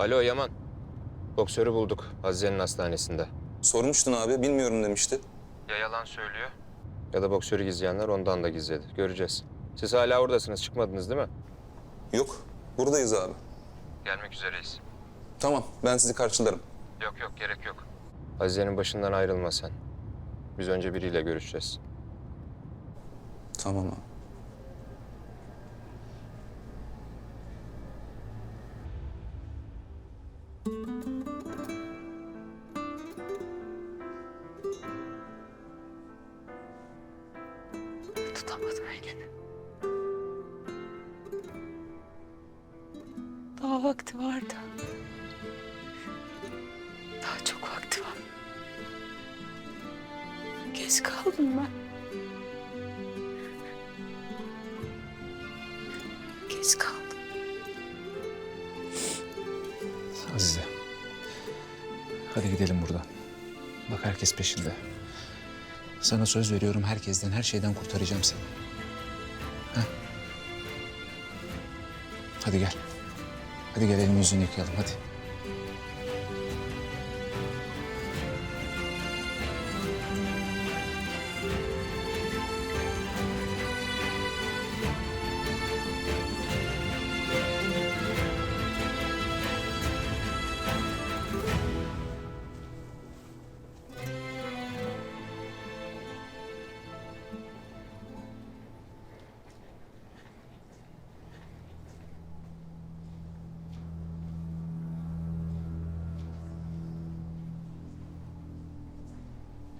Alo Yaman. Boksörü bulduk Azize'nin hastanesinde. Sormuştun abi, bilmiyorum demişti. Ya yalan söylüyor? Ya da boksörü gizleyenler ondan da gizledi. Göreceğiz. Siz hala oradasınız, çıkmadınız değil mi? Yok, buradayız abi. Gelmek üzereyiz. Tamam, ben sizi karşılarım. Yok yok, gerek yok. Azize'nin başından ayrılma sen. Biz önce biriyle görüşeceğiz. Tamam abi. Tutamadım elini. Daha vakti vardı. Daha çok vakti var. Geç kaldım ben. Geç kaldım. Azize. Hadi gidelim buradan. Bak herkes peşinde. Sana söz veriyorum herkesten, her şeyden kurtaracağım seni. Ha? Hadi gel. Hadi gel elini yüzünü yıkayalım hadi.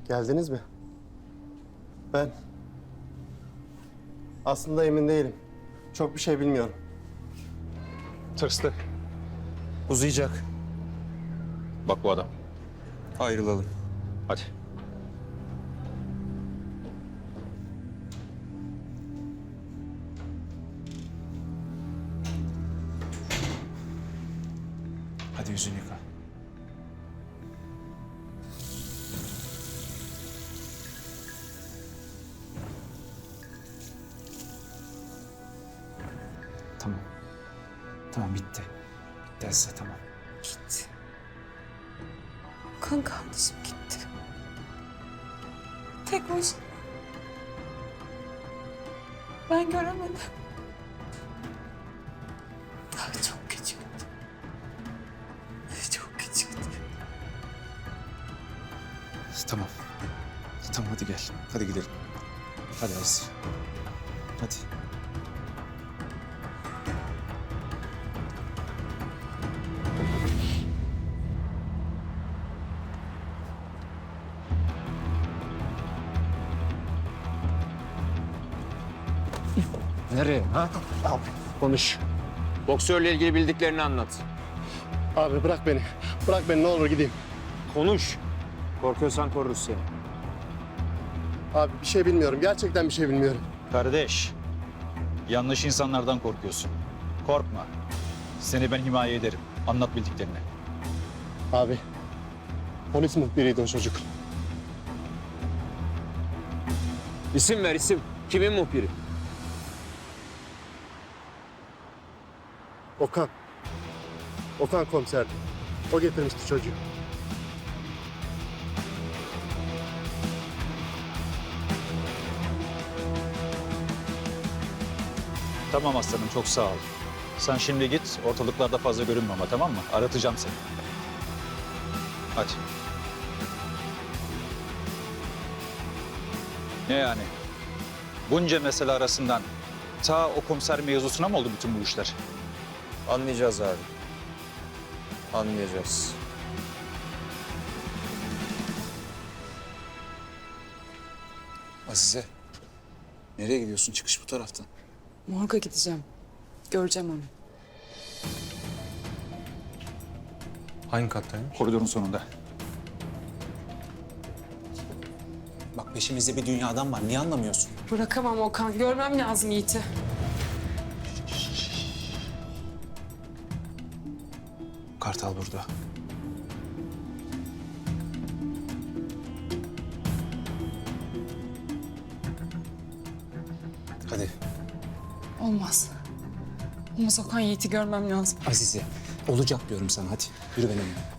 Geldiniz mi? Ben aslında emin değilim. Çok bir şey bilmiyorum. Tırstı. Uzayacak. Bak bu adam. Ayrılalım. Hadi. Hadi yüzünü yıka. Tamam bitti. Bitti Azize tamam. Gitti. Kan kardeşim gitti. Tek başına. Ben göremedim. Daha çok küçüktü. Çok küçüktü. Tamam. Tamam hadi gel. Hadi gidelim. Hadi Aziz. Nereye ha? Konuş. Boksörle ilgili bildiklerini anlat. Abi bırak beni. Bırak beni ne olur gideyim. Konuş. Korkuyorsan koruruz seni. Abi bir şey bilmiyorum. Gerçekten bir şey bilmiyorum. Kardeş, yanlış insanlardan korkuyorsun. Korkma. Seni ben himaye ederim. Anlat bildiklerini. Abi polis muhbiriydi o çocuk. İsim ver isim. Kimin muhbiri? Okan. Okan komiserdi. O getirmişti çocuğu. Tamam aslanım, çok sağ ol. Sen şimdi git, ortalıklarda fazla görünme ama tamam mı? Aratacağım seni. Hadi. Ne yani? Bunca mesele arasından ta o komiser mevzusuna mı oldu bütün bu işler? Anlayacağız abi. Anlayacağız. Azize. Nereye gidiyorsun? Çıkış bu taraftan. Morga gideceğim. Göreceğim onu. Hangi kattaymış? Koridorun sonunda. Bak peşimizde bir dünya adam var. Niye anlamıyorsun? Bırakamam Okan. Görmem lazım Yiğit'i. Kartal burada. Hadi Olmaz. Olmaz Okan Yiğit'i görmem lazım. Azize. Olacak diyorum sana hadi. Yürü benimle.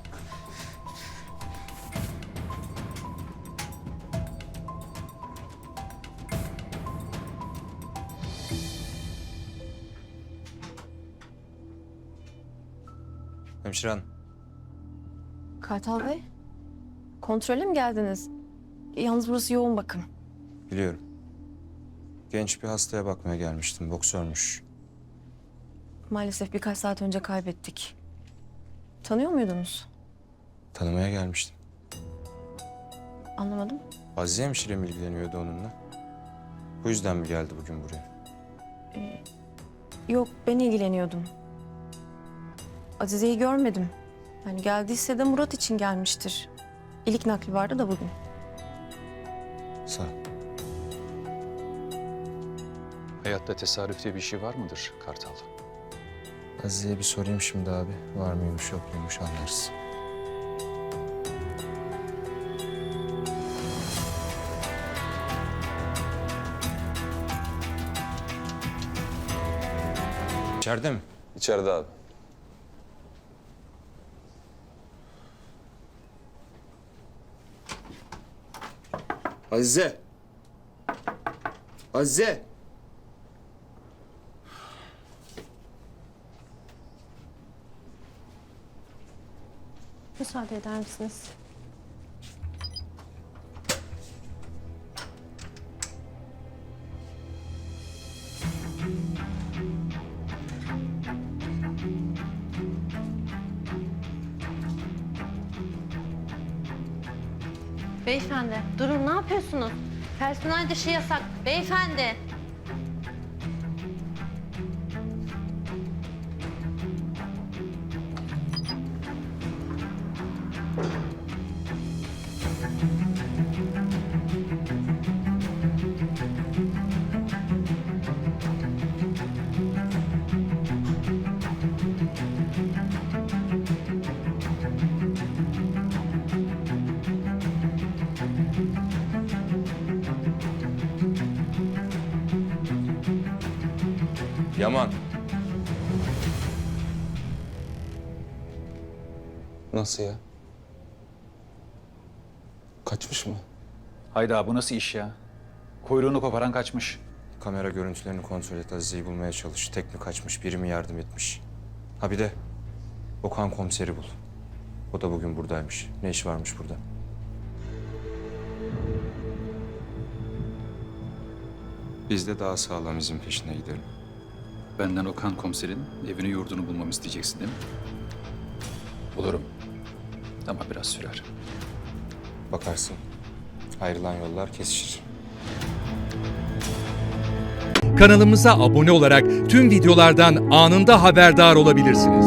Hemşire hanım. Kartal Bey, kontrole mi geldiniz? Yalnız burası yoğun bakım. Biliyorum. Genç bir hastaya bakmaya gelmiştim. Boksörmüş. Maalesef birkaç saat önce kaybettik. Tanıyor muydunuz? Tanımaya gelmiştim. Anlamadım. Azize hemşire mi ilgileniyordu onunla? Bu yüzden mi geldi bugün buraya? Yok, ben ilgileniyordum. Azize'yi görmedim. Yani geldiyse de Murat için gelmiştir. İlik nakli vardı da bugün. Sağ ol. Hayatta tesadüf diye bir şey var mıdır Kartal? Azize'ye bir sorayım şimdi abi. Var mıymış yok muymuş anlarız. İçeride mi? İçeride abi. Azize. Azize. Müsaade eder misiniz? Beyefendi durun ne yapıyorsunuz? Personel dışı yasak. Beyefendi. Yaman. Nasıl ya? Kaçmış mı? Hayda bu nasıl iş ya? Kuyruğunu koparan kaçmış. Kamera görüntülerini kontrol et. Azize'yi bulmaya çalış. Tek mi kaçmış, biri mi yardım etmiş? Ha bir de Okan komiseri bul. O da bugün buradaymış. Ne iş varmış burada? Biz de daha sağlam izin peşine gidelim. Benden Okan komiserin evini yurdunu bulmamı isteyeceksin değil mi? Bulurum. Ama biraz sürer. Bakarsın. Ayrılan yollar kesişir. Kanalımıza abone olarak tüm videolardan anında haberdar olabilirsiniz.